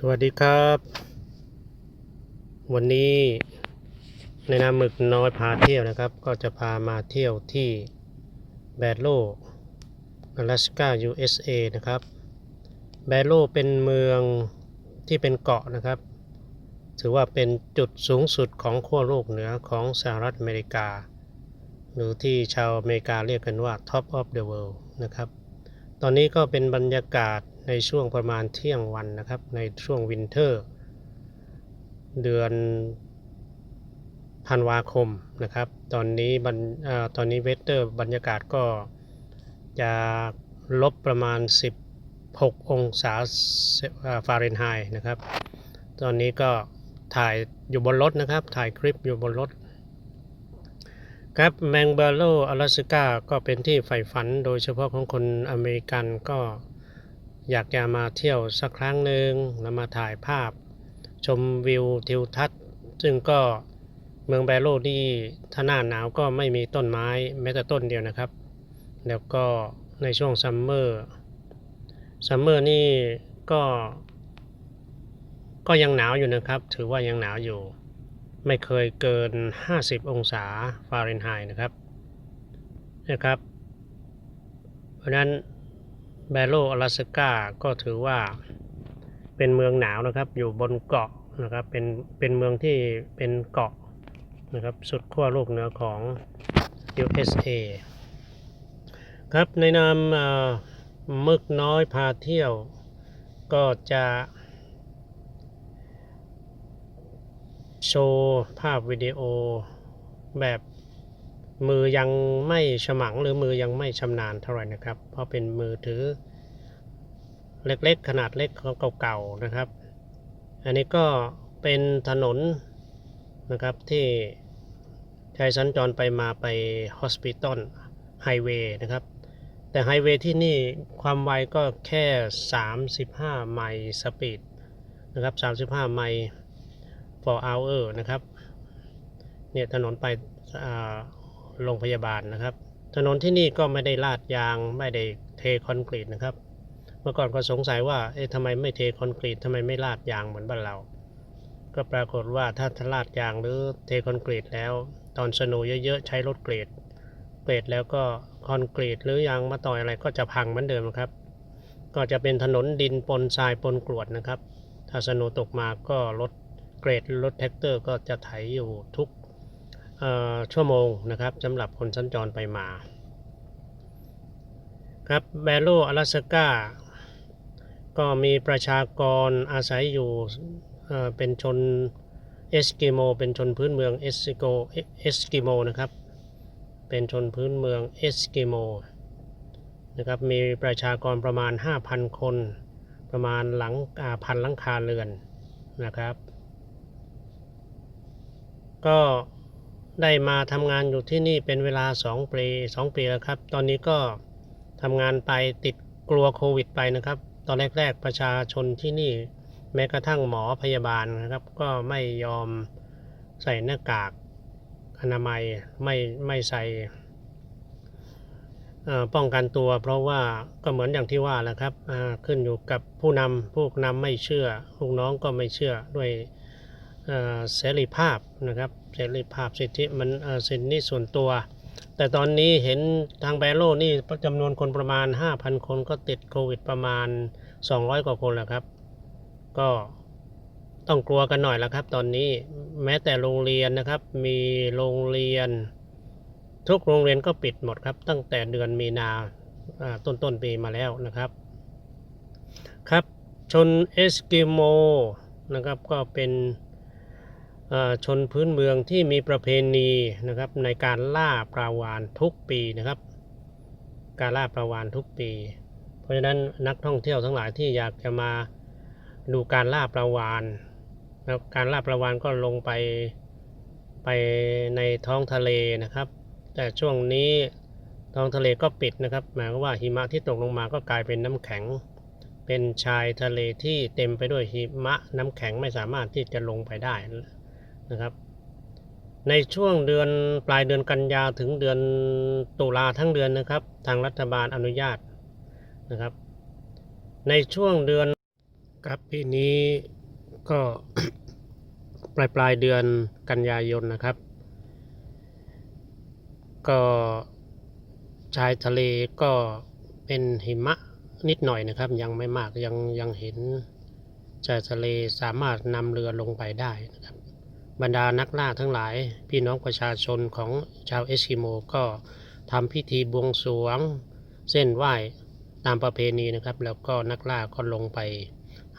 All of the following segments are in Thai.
สวัสดีครับ วันนี้ในนามหมึกน้อยพาเที่ยวนะครับ ก็จะพามาเที่ยวที่แบดโลอลาสกา USA นะครับ แบดโลเป็นเมืองที่เป็นเกาะนะครับ ถือว่าเป็นจุดสูงสุดของขั้วโลกเหนือของสหรัฐอเมริกา หรือที่ชาวอเมริกาเรียกกันว่า Top of the World นะครับ ตอนนี้ก็เป็นบรรยากาศ ในช่วงประมาณเที่ยงวันนะครับ ในช่วงวินเทอร์ เดือนธันวาคมนะครับ ตอนนี้บรรเอ่อตอนนี้เวเตอร์บรรยากาศก็จะลบประมาณ 16 องศาฟาเรนไฮต์นะครับ ตอนนี้ก็ถ่ายอยู่บนรถนะครับ ถ่ายคลิปอยู่บนรถครับแมงเบโลอลาสกาก็เป็นที่ใฝ่ฝันโดยเฉพาะของคนอเมริกันก็ อยากจะมาเที่ยวสักครั้งหนึ่งแล้วมาถ่ายภาพ ชมวิวทิวทัศน์ ซึ่งก็เมืองแบโลนี่ถ้าหน้าหนาวก็ไม่มีต้นไม้แม้แต่ต้นเดียวนะครับ แล้วก็ในช่วงซัมเมอร์ซัมเมอร์นี่ก็ก็ยังหนาวอยู่นะครับ ถือว่ายังหนาวอยู่ ไม่เคยเกิน 50 องศาฟาเรนไฮต์นะครับนะครับ เพราะนั้น แบโลอลาสก้าก็ถือว่าเป็นเมืองหนาวนะครับ อยู่บนเกาะนะครับ เป็นเป็นเมืองที่เป็นเกาะนะครับ สุดขั้วโลกเหนือของ USA ครับในนามมึกน้อยพาเที่ยวก็จะโชว์ภาพวิดีโอแบบ มือยังไม่ฉมังหรือมือยังไม่ชำนาญเท่าไหร่นะครับ เพราะเป็นมือถือเล็กๆ ขนาดเล็กของเก่าๆนะครับ อันนี้ก็เป็นถนนนะครับที่ใช้สัญจรไปมาไปฮอสพิทอลไฮเวย์นะครับ แต่ไฮเวย์ที่นี่ความไวก็แค่ 35 ไมล์สปีดนะครับ 35 ไมล์ for hour นะครับ เนี่ยถนนไปอ่า โรงพยาบาลนะครับ ถนนที่นี่ก็ไม่ได้ลาดยางไม่ได้เทคอนกรีตนะครับ เมื่อก่อนก็สงสัยว่าเอ๊ะทำไมไม่เทคอนกรีตทำไมไม่ลาดยางเหมือนบ้านเรา ก็ปรากฏว่าถ้าทลาดยางหรือเทคอนกรีตแล้ว ตอนสนว์เยอะๆใช้รถเกรดเกรดแล้วก็คอนกรีตหรือยางมาต่อยอะไรก็จะพังเหมือนเดิมครับ ก็จะเป็นถนนดินปนทรายปนกรวดนะครับ ถ้าสนว์ตกมาก็รถเกรดรถแท็กเตอร์ก็จะไถอยู่ทุก ชั่วโมงนะครับสำหรับคนสัญจรไปมา ครับแบโลอลาสกาก็มีประชากรอาศัยอยู่เเป็นชนเอสกิโม เป็นชนพื้นเมืองเอสโกเอสกิโมนะครับเป็นชนพื้นเมืองเอสกิโมนะครับมีประชากรประมาณ 5,000 คน ประมาณหลังพันหลังคาเรือนนะครับ ก็ ได้มาทำงานอยู่ที่นี่เป็นเวลา 2 ปี2ปีแล้วครับ ตอนนี้ก็ทำงานไปติดกลัวโควิดไปนะครับ ตอนแรก ๆ ประชาชนที่นี่ แม้กระทั่งหมอพยาบาลนะครับ ก็ไม่ยอมใส่หน้ากากอนามัยไม่ไม่ใส่ป้องกันตัวเพราะว่าก็เหมือนอย่างที่ว่าแหละครับขึ้นอยู่กับผู้นำผู้นำไม่เชื่อลูกน้องก็ไม่เชื่อด้วย เสรีภาพนะครับเสรีภาพสิทธิมันเอ่อสิทธิส่วนตัว แต่ตอนนี้เห็นทางแบโลนี่จำนวนคนประมาณ 5,000 คนก็ติดโควิดประมาณ 200 กว่าคนแล้วครับ ก็ต้องกลัวกันหน่อยแล้วครับ ตอนนี้แม้แต่โรงเรียนนะครับ มีโรงเรียน ทุกโรงเรียนก็ปิดหมดครับ ตั้งแต่เดือนมีนาต้นต้นปีมาแล้วนะครับ ครับชนเอสกิโมนะครับก็เป็น ชนพื้นเมืองที่มีประเพณีนะครับในการล่าปลาวาฬทุกปีนะครับ การล่าปลาวาฬทุกปี เพราะฉะนั้นนักท่องเที่ยวทั้งหลายที่อยากจะมาดูการล่าปลาวาฬนะครับการล่าปลาวาฬก็ลงไปไปในท้องทะเลนะครับ แต่ช่วงนี้ท้องทะเลก็ปิดนะครับ หมายความว่าหิมะที่ตกลงมาก็กลายเป็นน้ำแข็ง เป็นชายทะเลที่เต็มไปด้วยหิมะน้ำแข็งไม่สามารถที่จะลงไปได้ นะครับ ในช่วงเดือนปลายเดือนกันยาถึงเดือนตุลาทั้งเดือนนะครับ ทางรัฐบาลอนุญาตนะครับ ในช่วงเดือนครับปีนี้ก็ปลายปลายเดือนกันยายนนะครับ ก็ชายทะเลก็เป็นหิมะนิดหน่อยนะครับ ยังไม่มากยังยังเห็นชายทะเลสามารถนำเรือลงไปได้นะครับ บรรดานักล่าทั้งหลาย พี่น้องประชาชนของชาวเอสกิโมก็ทำพิธีบวงสรวง เส้นไหว้ตามประเพณีนะครับ แล้วก็นักล่าก็ลงไป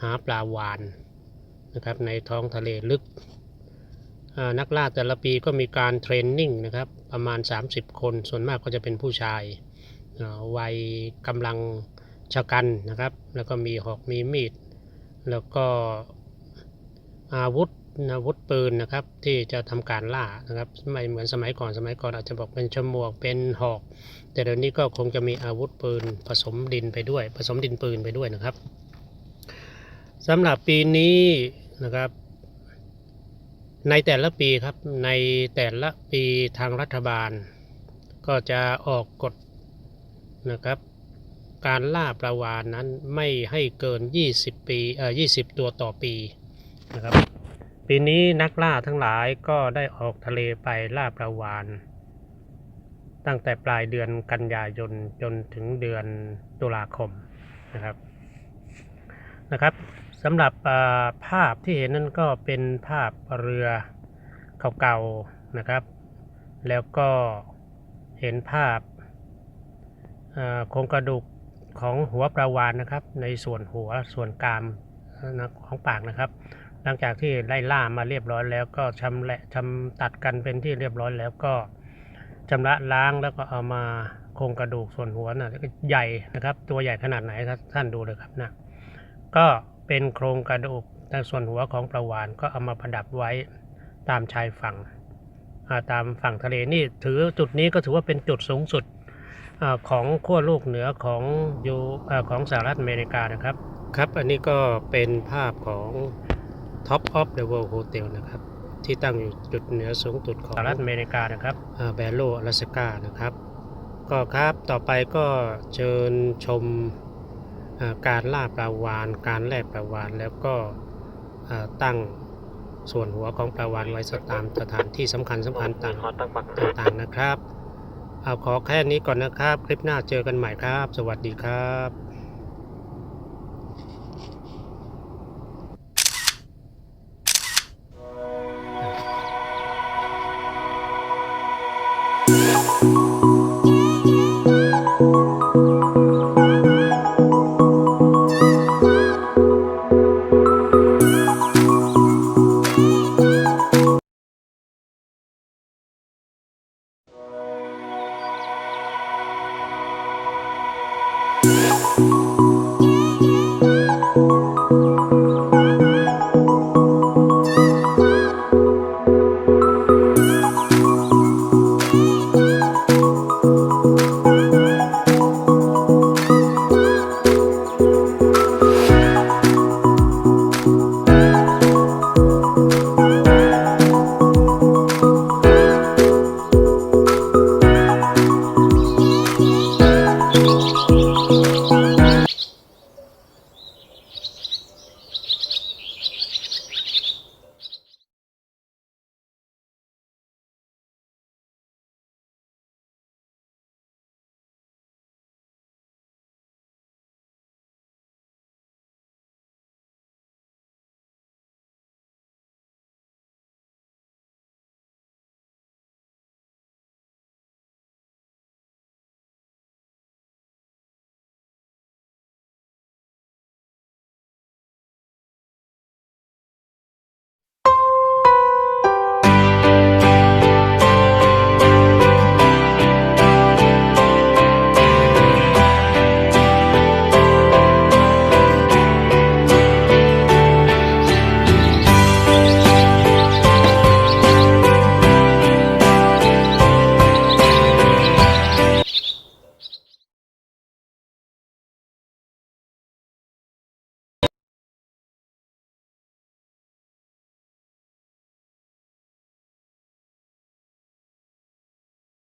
หาปลาวานนะครับในท้องทะเลลึก นักล่าแต่ละปีก็มีการเทรนนิ่งนะครับประมาณ 30 คน ส่วนมากก็จะเป็นผู้ชายวัยกำลังชะกันนะครับ แล้วก็มีหอกมีมีด แล้วก็อาวุธ อาวุธปืนนะครับ ที่จะทำการล่านะครับไม่เหมือนสมัยก่อนสมัยก่อนอาจจะบอกเป็นฉมวกเป็นหอก แต่เดี๋ยวนี้ก็คงจะมีอาวุธปืนผสมดินไปด้วย ผสมดินปืนไปด้วยนะครับสำหรับปีนี้นะครับ ในแต่ละปีครับในแต่ละปีทางรัฐบาล ก็จะออกกฎนะครับการล่าปลาวานนั้นไม่ให้เกิน 20 ปีเอ่อ20 ตัวต่อปีนะครับ ปีนี้นักล่าทั้งหลายก็ได้ออกทะเลไปล่าปลาวาน ตั้งแต่ปลายเดือนกันยายนจนถึงเดือนตุลาคมนะครับนะครับสำหรับภาพที่เห็นนั้นก็เป็นภาพเรือเก่าๆนะครับ แล้วก็เห็นภาพโครงกระดูกของหัวปลาวานนะครับ ในส่วนหัวส่วนกรามของปากนะครับ หลังจากที่ไล่ล่ามาเรียบร้อยแล้วก็ชำแหละชำตัดกันเป็นที่เรียบร้อยแล้วก็ชำระล้างแล้วก็เอามาโครงกระดูกส่วนหัวนะแล้วก็ใหญ่นะครับ ตัวใหญ่ขนาดไหนครับท่านดูเลยครับนะก็เป็นโครงกระดูกในส่วนหัวของปลาวานก็เอามาประดับไว้ตามชายฝั่งาตามฝั่งทะเลนี่ถือจุดนี้ก็ถือว่าเป็นจุดสูงสุดอของขั้วโลกเหนือของยูอของสหรัฐอเมริกานะครับ ครับ อันนี้ก็เป็นภาพของ Top of the World Hotel นะครับ ที่ตั้งอยู่จุดเหนือสูงสุดของสหรัฐอเมริกานะครับแบโลอลาสกานะครับ ก็ครับต่อไปก็เชิญชมอ่าการล่าปลาวาน การแล่ปลาวานแล้วก็อ่าตั้งส่วนหัวของปลาวานไว้สตามสถานที่สำคัญสำคัญต่างต่างๆนะครับ เอาขอแค่นี้ก่อนนะครับ คลิปหน้าเจอกันใหม่ครับ สวัสดีครับ